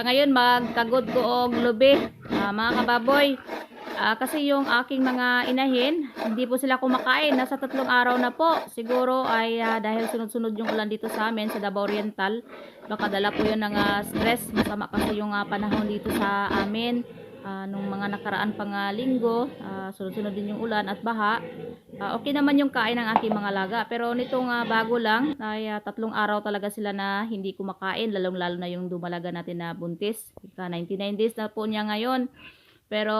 Sa ngayon, magkagod ko og lubi, ah, mga kababoy. Ah, kasi yung aking mga inahin, hindi po sila kumakain. Nasa tatlong araw na po. Siguro ay ah, dahil sunod-sunod yung ulan dito sa amin, sa Davao Oriental. Baka dala po yun ng ah, stress. Masama kasi yung ah, panahon dito sa amin. Ah, nung mga nakaraan pang ah, linggo, ah, sunod-sunod din yung ulan at baha. Ah, okay naman yung kain ng aking mga laga. Pero nitong ah, bago lang, ay ah, tatlong araw talaga sila na hindi kumakain. Lalong-lalo na yung dumalaga natin na buntis. Ika, 99 days na po niya ngayon. Pero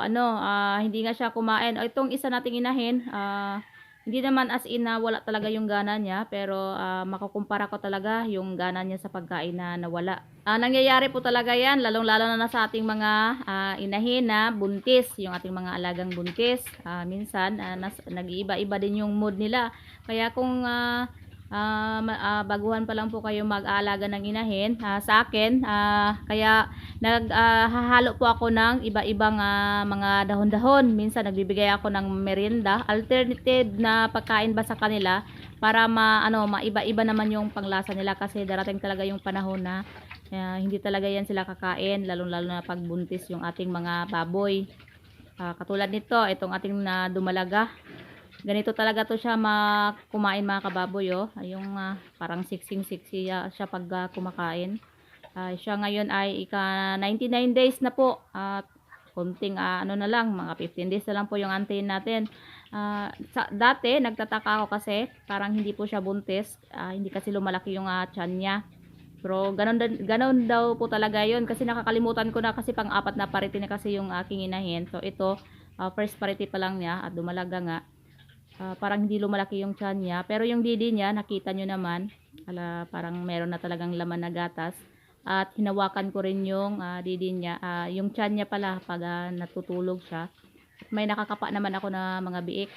ano, ah, hindi nga siya kumain. Itong isa nating inahin, ah, hindi naman as in na wala talaga yung gana niya. Pero ah, makukumpara ko talaga yung gana niya sa pagkain na nawala. Ah, nangyayari po talaga yan, lalong-lalo na, sa ating mga ah, inahin na buntis, yung ating mga alagang buntis. Ah, minsan, nas, nag-iiba-iba din yung mood nila. Kaya kung ah, ma- ah, baguhan pa lang po kayo mag-aalaga ng inahin, ah, sa akin, ah, kaya naghahalo po ako ng iba-ibang ah, mga dahon-dahon. Minsan nagbibigay ako ng merienda, alternative na pagkain ba sa kanila para ma ano maiba-iba naman yung panglasa nila kasi darating talaga yung panahon na ah, hindi talaga yan sila kakain lalong-lalo na pagbuntis yung ating mga baboy. Ah, katulad nito, itong ating na dumalaga. Ganito talaga to siya ma kumain mga kababoy oh. Yung ah, parang siksing-siksi ah, siya pag ah, kumakain. Ah, siya ngayon ay ika 99 days na po. At konting ah, ano na lang, mga 15 days na lang po yung antayin natin. Ah, sa, dati nagtataka ako kasi parang hindi po siya buntis. Ah, hindi kasi lumalaki yung ah, tiyan niya. Pero ganun, ganun daw po talaga yun kasi nakakalimutan ko na kasi pang-apat na parity na kasi yung aking inahin. So ito, ah, first parity pa lang niya at dumalaga nga. Ah, parang hindi lumalaki yung tiyan niya. Pero yung didi niya, nakita nyo naman, ala, parang meron na talagang laman na gatas. At hinawakan ko rin yung ah, didi niya. Ah, yung tiyan niya pala pag ah, natutulog siya. May nakakapa naman ako na mga biik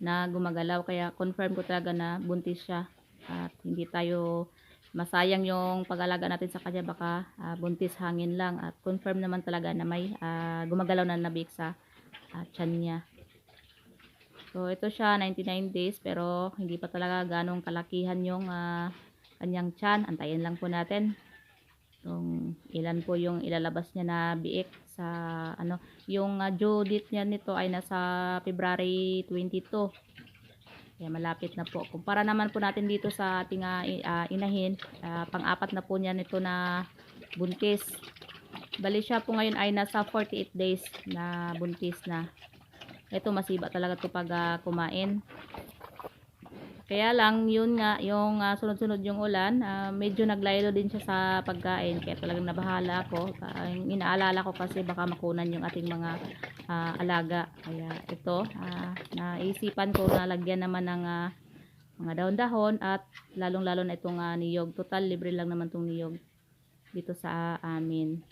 na gumagalaw. Kaya confirm ko talaga na buntis siya. At hindi tayo masayang yung pag-alaga natin sa kanya. Baka ah, buntis hangin lang. At confirm naman talaga na may ah, gumagalaw na nabik sa ah, tiyan niya. So, ito siya, 99 days, pero hindi pa talaga ganong kalakihan yung ah, kanyang tiyan. Antayin lang po natin kung ilan po yung ilalabas niya na biik sa ano. Yung ah, due date niya nito ay nasa February 22. Kaya malapit na po. Kumpara naman po natin dito sa ating ah, inahin, ah, pang-apat na po niya nito na buntis. Bali siya po ngayon ay nasa 48 days na buntis na. Ito masiba talaga to pag ah, kumain. Kaya lang yun nga yung ah, sunod-sunod yung ulan, ah, medyo naglaylo din siya sa pagkain kaya talagang nabahala ako. Yung inaalala ko kasi baka makunan yung ating mga ah, alaga. Kaya ito, ah, naisipan ko na lagyan naman ng ah, mga dahon-dahon at lalong-lalo na itong ah, niyog. Total libre lang naman itong niyog dito sa amin.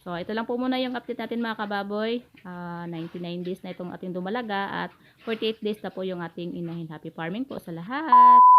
So, ito lang po muna yung update natin mga kababoy. Ah, 99 days na itong ating dumalaga at 48 days na po yung ating inahin. Happy farming po sa lahat!